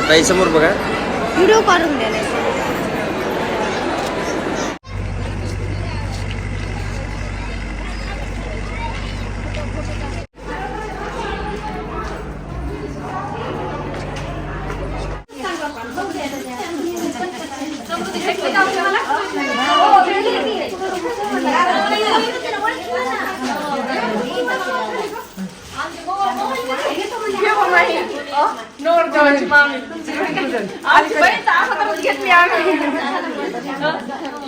ताई समोर बघा. व्हिडिओ काढून द्या नाही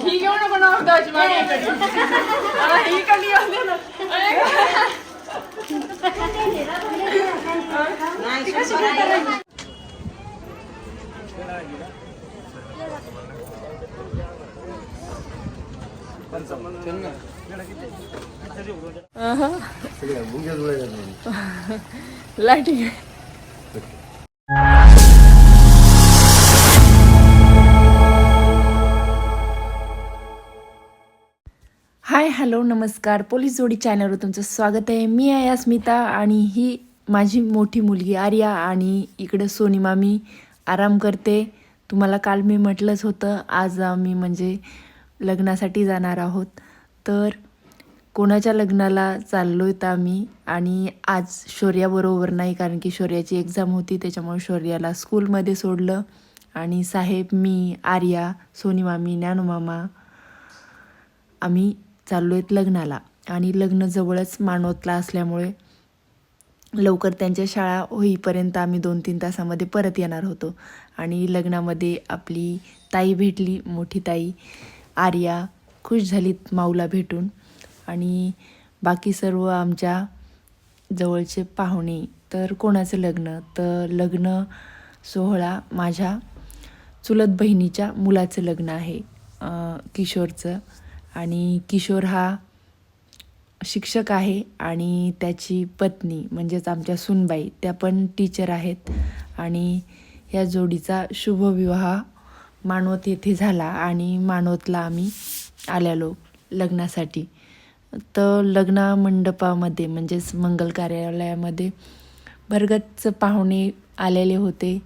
ही घेऊ नको ना अर्धाची मागे ही कधी असते ना? लाईटिंग हाय हॅलो नमस्कार. पोलीस जोडी चॅनलवर तुमचं स्वागत आहे. मी आहे अस्मिता आणि ही माझी मोठी मुलगी आर्या आणि इकडं सोनी मामी आराम करते. तुम्हाला काल मी म्हटलंच होतं आज आम्ही म्हणजे लग्नासाठी जाणार आहोत. तर कोणाच्या लग्नाला चाललो आहेत आम्ही आणि आज शौर्याबरोबर नाही कारण की शौर्याची एक्झाम होती त्याच्यामुळे शौर्याला स्कूलमध्ये सोडलं आणि साहेब मी आर्या सोनी मामी ज्ञानूमामा आम्ही चाललो आहेत लग्नाला. आणि लग्न जवळच मानवतला असल्यामुळे लवकर त्यांच्या शाळा होईपर्यंत आम्ही दोन तीन तासामध्ये परत येणार होतो. आणि लग्नामध्ये आपली ताई भेटली मोठी ताई आर्या खुश झालीत माऊला भेटून. आणि बाकी सर्व आमच्या जवळचे पाहुणे. तर कोणाचं लग्न? तर लग्न सोहळा माझ्या चुलत बहिणीच्या मुलाचं लग्न आहे किशोरचं. आणि किशोर हा शिक्षक आहे आणि त्याची पत्नी म्हणजेच आमच्या सुनबाई त्या पण टीचर आहेत. आणि या जोडीचा शुभविवाह मानवत येथे झाला आणि मानवतला आम्ही आलेलो लग्नासाठी. तर लग्न मंडपामध्ये म्हणजेच मंगल कार्यालयामध्ये भरगच्च पाहुणे आलेले होते.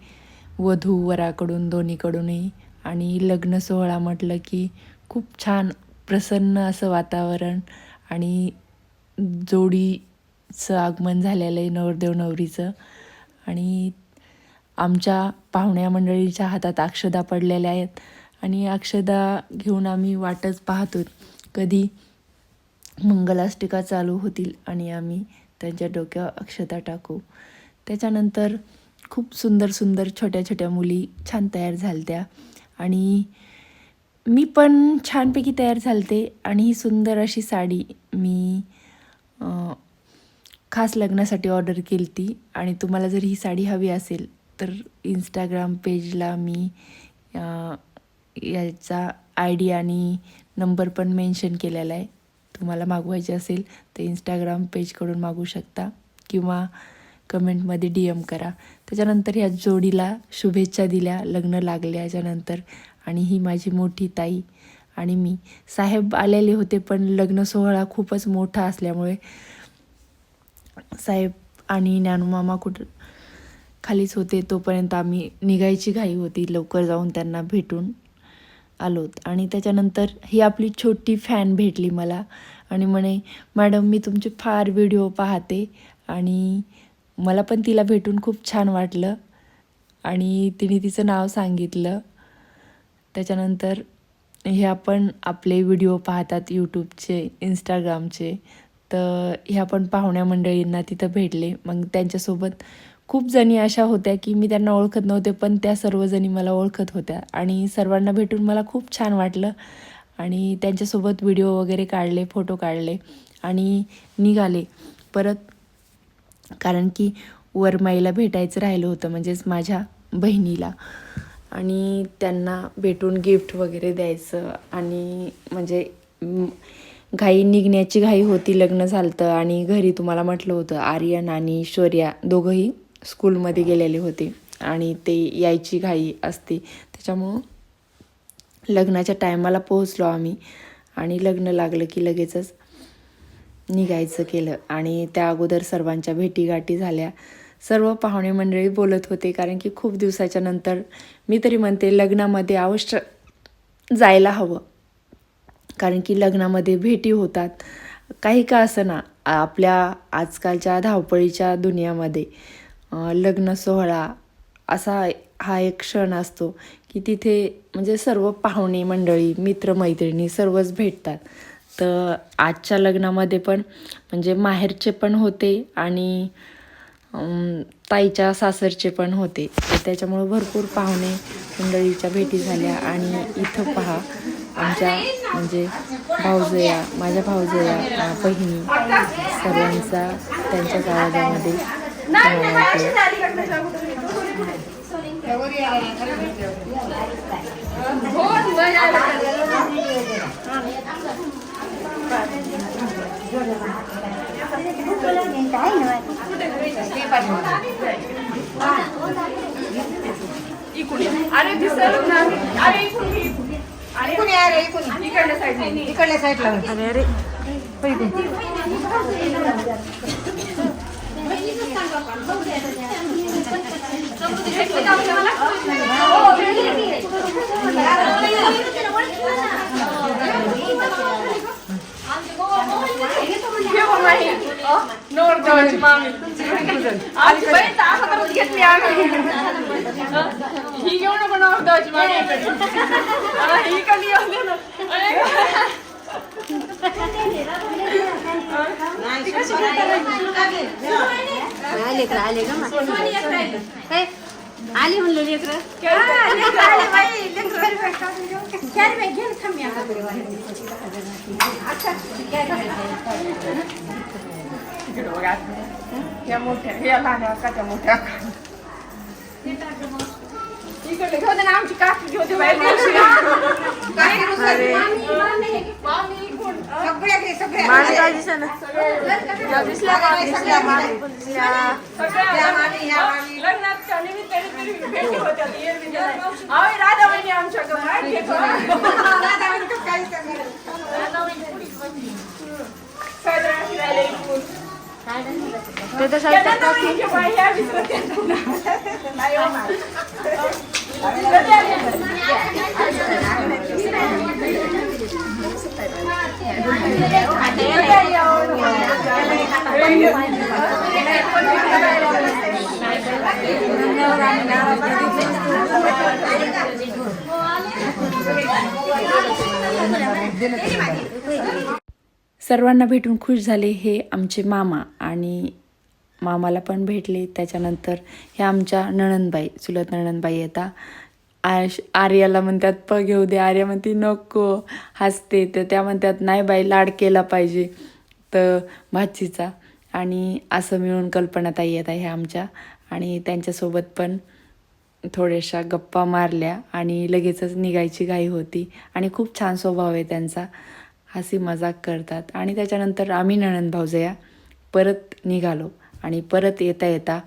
वधू वराकडून दोन्हीकडूनही. आणि लग्न सोहळा म्हटलं की खूप छान प्रसन्न असं वातावरण आणि जोडीचं आगमन झालेलं आहे नवरदेव नवरीचं. आणि आमच्या पाहुण्या मंडळीच्या हातात अक्षदा पडलेल्या आहेत. आणि अक्षदा घेऊन आम्ही वाटच पाहतो कधी मंगलाष्टिका चालू होतील आणि आम्ही त्यांच्या डोक्यावर अक्षता टाकू. त्याच्यानंतर खूप सुंदर सुंदर छोट्या छोट्या मुली छान तयार झालत्या. आणि मी पण छानपैकी तयार झालते आणि ही सुंदर अशी साडी मी खास लग्नासाठी ऑर्डर केली ती आणि तुम्हाला जर ही साडी हवी असेल तर इंस्टाग्राम पेजला मी याचा आय डी आणि नंबर पण मेन्शन केलेला आहे. तुम्हाला मागवायचे असेल तर इंस्टाग्राम पेजकडून मागू शकता. किंवा कमेंटमध्ये डी एम करा. त्याच्यानंतर ह्या जोडीला शुभेच्छा दिल्या लग्न लागल्याच्यानंतर आणि ही माझी मोठी ताई आणि मी. साहेब आलेले होते पण लग्न सोहळा खूपच मोठा असल्यामुळे साहेब आणि ज्ञानूमामा कुठं खालीच होते तोपर्यंत आम्ही निघायची घाई होती. लवकर जाऊन त्यांना भेटून आलोत. आणि त्याच्यानंतर ही आपली छोटी फॅन भेटली मला आणि म्हणे मॅडम मी तुमचे फार व्हिडिओ पाहते आणि मला पण तिला भेटून खूप छान वाटलं आणि तिने तिचं नाव सांगितलं त्याच्यानंतर ह्या पण आपले व्हिडिओ पाहतात यूट्यूबचे इंस्टाग्रामचे. तर ह्या पण पाहुण्या मंडळींना तिथं भेटले. मग त्यांच्यासोबत खूप जणी अशा होत्या की मी त्यांना ओळखत नव्हते पण त्या सर्वजणी मला ओळखत होत्या. आणि सर्वांना भेटून मला खूप छान वाटलं. आणि त्यांच्यासोबत व्हिडिओ वगैरे काढले फोटो काढले आणि निघाले. परत कारण की वरमाईला भेटायचं राहिलं होतं म्हणजेच माझ्या बहिणीला. आणि त्यांना भेटून गिफ्ट वगैरे द्यायचं आणि म्हणजे घाई निघण्याची घाई होती लग्न झालं आणि घरी तुम्हाला म्हटलं होतं आर्यन आणि शौर्या दोघंही स्कूलमध्ये गेलेले होते आणि ते यायची घाई असते. त्याच्यामुळं लग्नाच्या टायमाला पोहोचलो आम्ही आणि लग्न लागलं की लगेचच निघायचं केलं आणि त्या अगोदर सर्वांच्या भेटीगाठी झाल्या. सर्व पाहुणे मंडळी बोलत होते कारण की खूप दिवसाच्या नंतर मी तरी म्हणते लग्नामध्ये अवश्य जायला हवं. कारण की लग्नामध्ये भेटी होतात. काही का असं ना आपल्या आजकालच्या धावपळीच्या दुनियामध्ये लग्न सोहळा असा हा एक क्षण असतो की तिथे म्हणजे सर्व पाहुणे मंडळी मित्रमैत्रिणी सर्वच भेटतात. तर आजच्या लग्नामध्ये पण म्हणजे माहेरचे पण होते आणि ताईच्या सासरचे पण होते. तर त्याच्यामुळं भरपूर पाहुणे मंडळीच्या भेटी झाल्या. आणि इथं पहा आमच्या म्हणजे भाऊजया माझ्या भाऊजया बहिणी सर्वांचा त्यांच्याच आवाजामध्ये इकडे अरे दिसत ना अरे इकडून घे, इकडून. अरे इकडून इकडून. इकडल्या साईडने इकडल्या साईडला अरे अरे बघ माही. अ, नवरदेवाची मामी. आमची बहीण तर असं घेतली आम्ही. ही घेऊ नको नवरदेवाची मामी. इकडे. अ, ही कधी येऊन दे ना. अरे, आले का आले का आली म्हणलो लेकर इकडे बघ. आत. या मोठ्या या लहान का त्या मोठ्या इकडे घेऊ दे ना आमची काकी घेऊ दे बाई. मावशी. मामी इकडून. अ, सगळ्या घे, सगळ्या या दिसल्या मामी, दिसल्या मामी. सगळ्या मामी, ह्या मामी. लग्नाच्या निमित्ताने तरी भेटी होत्या एरवी नाही. अहो, राधा वहिनी आमच्याकडे माहिती आहे का? राधा वहिनी पुढीच बसली. सायद्रा फिरायला इकडून. त्यांना नवीन सर्वांना भेटून खुश झाले हे आमचे मामा आणि मामाला पण भेटले. त्याच्यानंतर हे आमच्या नणंदबाई चुलत नणनबाई येतात आश आर्याला म्हणतात प घेऊ दे. आर्या म्हणते नको हसते. तर त्या म्हणतात नाही बाई लाड केला पाहिजे. तर भाचीचा आणि असं मिळून कल्पनाताई येत आहे आमच्या. आणि त्यांच्यासोबत पण थोड्याशा गप्पा मारल्या आणि लगेचच निघायची घाई होती. आणि खूप छान स्वभाव आहे त्यांचा. हसी मजाक करतात. आणि त्याच्यानंतर आम्ही नणंद भाऊजया परत निघालो. आणि परत येता येता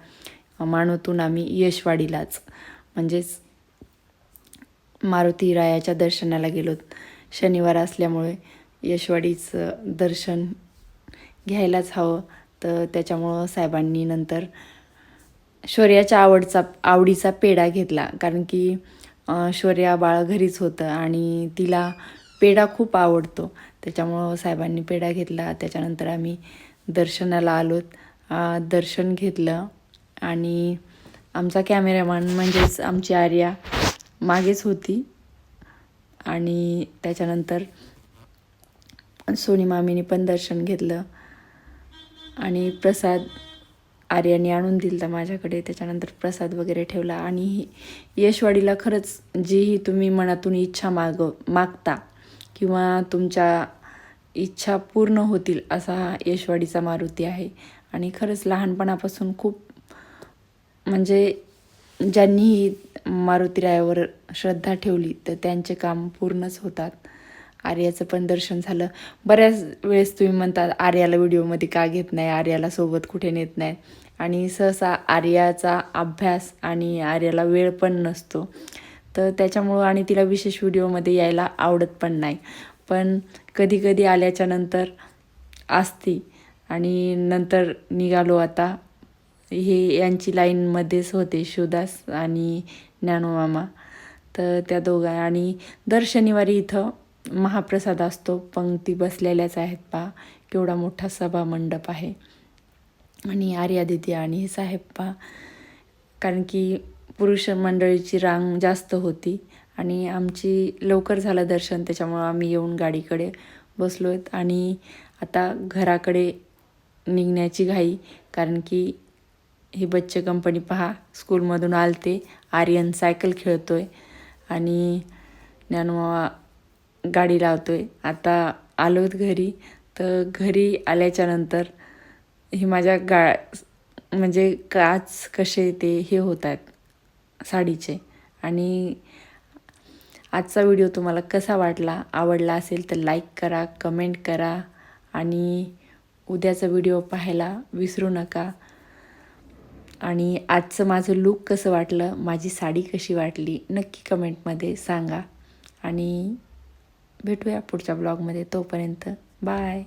माणूतून आम्ही यशवाडीलाच म्हणजेच मारुती रायाच्या दर्शनाला गेलो. शनिवार असल्यामुळे यशवाडीचं दर्शन घ्यायलाच हवं. तर त्याच्यामुळं साहेबांनी नंतर शौर्याच्या आवडचा आवडीचा पेढा घेतला. कारण की शौर्या बाळ घरीच होतं आणि तिला पेढा खूप आवडतो. त्याच्यामुळं साहेबांनी पेढा घेतला. त्याच्यानंतर आम्ही दर्शनाला आलोत दर्शन घेतलं आणि आमचा कॅमेरामॅन म्हणजेच आमची आर्या मागेच होती. आणि त्याच्यानंतर सोनी मामीने पण दर्शन घेतलं. आणि प्रसाद आर्याने आणून दिला माझ्याकडे. त्याच्यानंतर प्रसाद वगैरे ठेवला आणि यशवाडीला खरंच जीही तुम्ही मनातून इच्छा माग मागता किंवा तुमच्या इच्छा पूर्ण होतील असा हा यशवाडीचा मारुती आहे. आणि खरंच लहानपणापासून खूप म्हणजे ज्यांनी मारुतीरायावर श्रद्धा ठेवली तर त्यांचे काम पूर्णच होतात. आर्याचं पण दर्शन झालं. बऱ्याच वेळेस तुम्ही म्हणतात आर्याला व्हिडिओमध्ये का घेत नाही आर्याला सोबत कुठे नेत नाही. आणि सहसा आर्याचा अभ्यास आणि आर्याला वेळ पण नसतो. तर त्याच्यामुळं आणि तिला विशेष व्हिडिओमध्ये यायला आवडत पण नाही. पण कधी कधी आल्याच्यानंतर असती आणि नंतर निघालो आता. हे यांची लाईनमध्येच होते शिवदास आणि ज्ञानोमामा. तर त्या दोघा आणि दर शनिवारी इथं महाप्रसाद असतो पंक्ती बसलेल्याच आहेत पा केवढा मोठा सभा मंडप आहे. आणि आर्यादिती आणि हे साहेब पा कारण की पुरुष मंडळीची रांग जास्त होती. आणि आमची लवकर झालं दर्शन त्याच्यामुळं आम्ही येऊन गाडीकडे बसलो आहेत आणि आता घराकडे निघण्याची घाई कारण की ही बच्चे कंपनी पहा स्कूलमधून आलते. आर्यन सायकल खेळतो आहे आणि ज्ञानमावा गाडी लावतो आहे आता आलोत घरी. तर घरी आल्याच्यानंतर हे माझ्या गा म्हणजे काच कसे ते हे होत आहेत साडीचे. आणि आजचा व्हिडिओ तुम्हाला कसा वाटला आवडला असेल तर लाईक करा कमेंट करा आणि उद्याचा व्हिडिओ पाहायला विसरू नका. आणि आजचं माझं लूक कसं वाटलं माझी साडी कशी वाटली नक्की कमेंटमध्ये सांगा. आणि भेटूया पुढच्या ब्लॉगमध्ये तोपर्यंत. बाय